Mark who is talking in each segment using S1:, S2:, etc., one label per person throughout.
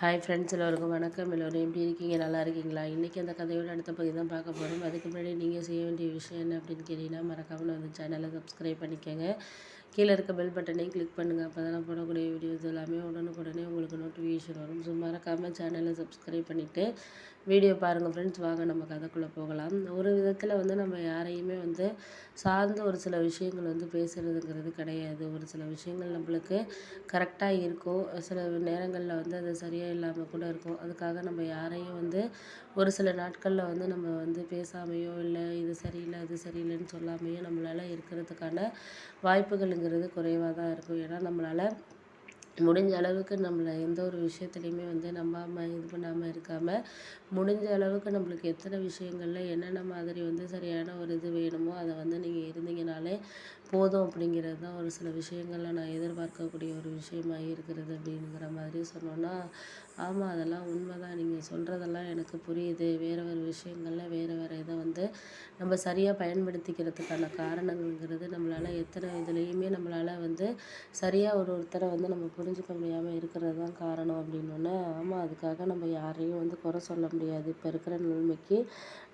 S1: hi friends எல்லோருக்கும் வணக்கம் எல்லோரும் எப்படி இருக்கீங்க நல்லா இருக்கீங்களா இன்றைக்கி அந்த கதையோட அடுத்த பகுதி தான் பார்க்க போகிறோம் அதுக்கு முன்னாடி நீங்கள் செய்ய வேண்டிய விஷயம் என்ன அப்படின்னு கேட்டிங்கன்னா மறக்காமல் வந்து சேனலை சப்ஸ்கிரைப் பண்ணிக்கோங்க கீழே இருக்க பெல் பட்டனையும் கிளிக் பண்ணுங்கள் அப்போ தான் நான் போடக்கூடிய வீடியோஸ் எல்லாமே உடனுக்குடனே உங்களுக்கு நோட்டிஃபிகேஷன் வரும் ஸோ மறக்காமல் சேனலை சப்ஸ்கிரைப் பண்ணிவிட்டு வீடியோ பாருங்கள் ஃப்ரெண்ட்ஸ் வாங்க நம்ம கதைக்குள்ளே போகலாம் ஒரு விதத்தில் வந்து நம்ம யாரையுமே வந்து சார்ந்து ஒரு சில விஷயங்கள் வந்து பேசுகிறதுங்கிறது கிடையாது ஒரு சில விஷயங்கள் நம்மளுக்கு கரெக்டாக இருக்கும் சில நேரங்களில் வந்து அது சரியாக இல்லாமல் கூட இருக்கும் அதுக்காக நம்ம யாரையும் வந்து ஒரு சில நாட்களில் வந்து நம்ம வந்து பேசாமையோ இல்லை இது சரியில்லை அது சரியில்லைன்னு சொல்லாமையோ நம்மளால் இருக்கிறதுக்கான வாய்ப்புகள் ஆளுங்கிறது குறைவாக தான் இருக்கும் ஏன்னா நம்மளால் முடிஞ்ச அளவுக்கு நம்மளை எந்த ஒரு விஷயத்துலையுமே வந்து நம்பாமல் இது பண்ணாமல் இருக்காமல் முடிஞ்ச அளவுக்கு நம்மளுக்கு எத்தனை விஷயங்களில் என்னென்ன மாதிரி வந்து சரியான ஒரு இது வேணுமோ போதும் அப்படிங்கிறது தான் ஒரு சில விஷயங்களில் நான் எதிர்பார்க்கக்கூடிய ஒரு விஷயமா இருக்கிறது அப்படிங்கிற மாதிரி சொன்னோன்னா ஆமாம் அதெல்லாம் உண்மை தான் நீங்கள் சொல்கிறதெல்லாம் எனக்கு புரியுது வேறு வேறு விஷயங்களில் வேறு வேறு இதை வந்து நம்ம சரியாக பயன்படுத்திக்கிறதுக்கான காரணங்கள்ங்கிறது நம்மளால் எத்தனை இதுலேயுமே நம்மளால் வந்து சரியாக ஒரு ஒருத்தரை வந்து நம்ம புரிஞ்சுக்க முடியாமல் இருக்கிறது தான் காரணம் அப்படின்னோடனே ஆமாம் அதுக்காக நம்ம யாரையும் வந்து குறை சொல்ல முடியாது இப்போ இருக்கிற நிலைமைக்கு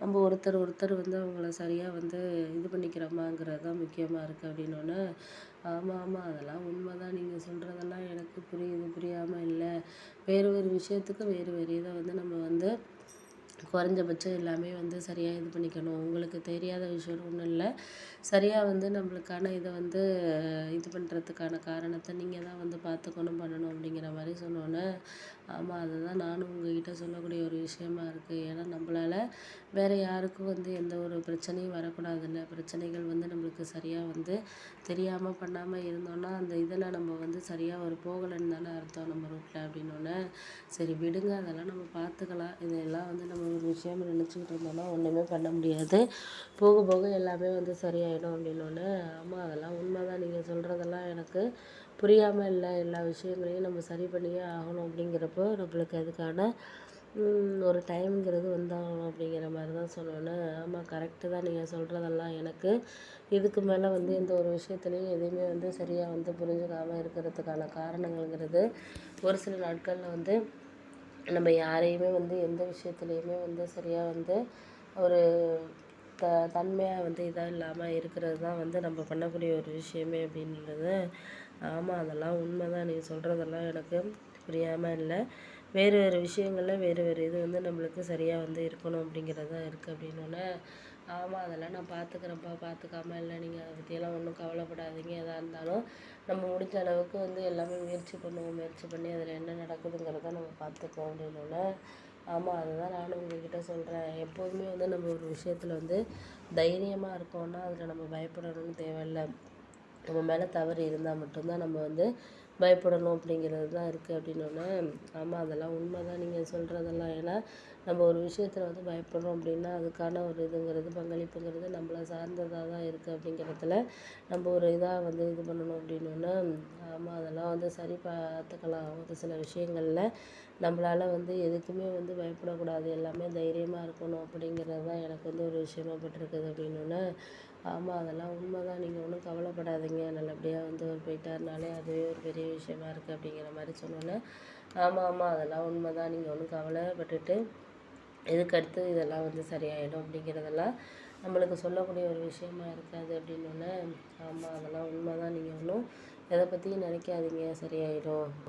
S1: நம்ம ஒருத்தர் ஒருத்தர் வந்து அவங்கள சரியாக வந்து இது பண்ணிக்கிறோமாங்கிறது தான் முக்கியமாக இருக்குது இருக்குது அப்படின்னோடனே ஆமாம் ஆமாம் அதெல்லாம் உண்மை தான் நீங்கள் சொல்கிறதெல்லாம் எனக்கு புரியுது புரியாமல் இல்லை வேறு ஒரு விஷயத்துக்கு வேறு வேறு இதை வந்து நம்ம வந்து குறைஞ்சபட்சம் எல்லாமே வந்து சரியாக இது பண்ணிக்கணும் உங்களுக்கு தெரியாத விஷயம் ஒன்றும் இல்லை சரியாக வந்து நம்மளுக்கான இதை வந்து இது பண்ணுறதுக்கான காரணத்தை நீங்கள் தான் வந்து பார்த்துக்கணும் பண்ணணும் அப்படிங்கிற மாதிரி சொன்னோன்னே ஆமாம் அதை தான் நானும் உங்கள்கிட்ட சொல்லக்கூடிய ஒரு விஷயமா இருக்குது ஏன்னா நம்மளால வேறு யாருக்கும் வந்து எந்த ஒரு பிரச்சனையும் வரக்கூடாதுல்ல பிரச்சனைகள் வந்து நம்மளுக்கு சரியாக வந்து தெரியாமல் பண்ணாமல் இருந்தோன்னா அந்த இதில் நம்ம வந்து சரியாக ஒரு போகலைன்னு தானே அர்த்தம் நம்ம ரூட்டில் அப்படின்னோடனே சரி விடுங்க அதெல்லாம் நம்ம பார்த்துக்கலாம் இதெல்லாம் வந்து நம்ம ஒரு விஷயம் நினச்சிக்கிட்டு இருந்தோம்னா ஒன்றுமே பண்ண முடியாது போக போக எல்லாமே வந்து சரியாயிடும் அப்படின்னோடனே ஆமாம் அதெல்லாம் உண்மை தான் நீங்கள் சொல்கிறதெல்லாம் எனக்கு புரியாமல் இல்லை எல்லா விஷயங்களையும் நம்ம சரி பண்ணியே ஆகணும் அப்படிங்கிறப்போ நம்மளுக்கு அதுக்கான ஒரு டைம்ங்கிறது வந்தாகணும் அப்படிங்கிற மாதிரி தான் சொன்னோன்னே ஆமாம் கரெக்டு தான் நீங்கள் சொல்கிறதெல்லாம் எனக்கு இதுக்கு மேலே வந்து இந்த ஒரு விஷயத்துலையும் எதையுமே வந்து சரியாக வந்து புரிஞ்சுக்காமல் இருக்கிறதுக்கான காரணங்கள்ங்கிறது ஒரு சில நாட்களில் வந்து நம்ம யாரையுமே வந்து எந்த விஷயத்துலையுமே வந்து சரியாக வந்து ஒரு த தன்மையாக வந்து இதாக இல்லாமல் இருக்கிறது தான் வந்து நம்ம பண்ணக்கூடிய ஒரு விஷயமே அப்படின்றது ஆமாம் அதெல்லாம் உண்மை தான் நீ சொல்கிறதெல்லாம் எனக்கு புரியாமல் இல்லை வேறு வேறு விஷயங்களில் வேறு வேறு இது வந்து நம்மளுக்கு சரியாக வந்து இருக்கணும் அப்படிங்கிறது தான் இருக்குது அப்படின்னோடனே ஆமாம் அதெல்லாம் நான் பார்த்துக்குறேன்ப்பா பார்த்துக்காம இல்லை நீங்கள் அதை பற்றியெல்லாம் ஒன்றும் கவலைப்படாதீங்க எதாக இருந்தாலும் நம்ம முடிஞ்ச அளவுக்கு வந்து எல்லாமே முயற்சி பண்ணுவோம் முயற்சி பண்ணி அதில் என்ன நடக்குதுங்கிறத நம்ம பார்த்துக்குவோம் அப்படின்னோடனே ஆமாம் அதுதான் நானும் உங்கள்கிட்ட சொல்கிறேன் எப்போதுமே வந்து நம்ம ஒரு விஷயத்தில் வந்து தைரியமாக இருக்கோன்னா அதில் நம்ம பயப்படணும்னு தேவையில்லை நம்ம மேலே தவறு இருந்தால் மட்டும்தான் நம்ம வந்து பயப்படணும் அப்படிங்கிறது தான் இருக்குது அப்படின்னோடனே ஆமாம் அதெல்லாம் உண்மை தான் நீங்கள் சொல்கிறதெல்லாம் ஏன்னா நம்ம ஒரு விஷயத்தில் வந்து பயப்படுறோம் அப்படின்னா அதுக்கான ஒரு இதுங்கிறது பங்களிப்புங்கிறது நம்மளை சார்ந்ததாக தான் இருக்குது அப்படிங்கிறதுல நம்ம ஒரு இதாக வந்து இது பண்ணணும் அப்படின்னோடனே ஆமாம் அதெல்லாம் வந்து சரி பார்த்துக்கலாம் ஒரு சில விஷயங்களில் நம்மளால் வந்து எதுக்குமே வந்து பயப்படக்கூடாது எல்லாமே தைரியமாக இருக்கணும் அப்படிங்கிறது தான் எனக்கு வந்து ஒரு விஷயமா பட்டிருக்குது அப்படின்னோடனே ஆமாம் அதெல்லாம் உண்மை தான் நீங்கள் ஒன்றும் கவலைப்படாதீங்க நல்லபடியாக வந்து ஒரு போயிட்டாருனாலே அதுவே ஒரு பெரிய விஷயமா இருக்குது அப்படிங்கிற மாதிரி சொன்னோன்னே ஆமாம் ஆமாம் அதெல்லாம் உண்மை தான் நீங்கள் ஒன்றும் கவலைப்பட்டுட்டு இதுக்கடுத்து இதெல்லாம் வந்து சரியாயிடும் அப்படிங்கிறதெல்லாம் நம்மளுக்கு சொல்லக்கூடிய ஒரு விஷயமா இருக்காது அப்படின்னோடனே ஆமாம் அதெல்லாம் உண்மை தான் நீங்கள் ஒன்றும் எதை பற்றியும் நினைக்காதீங்க சரியாயிடும்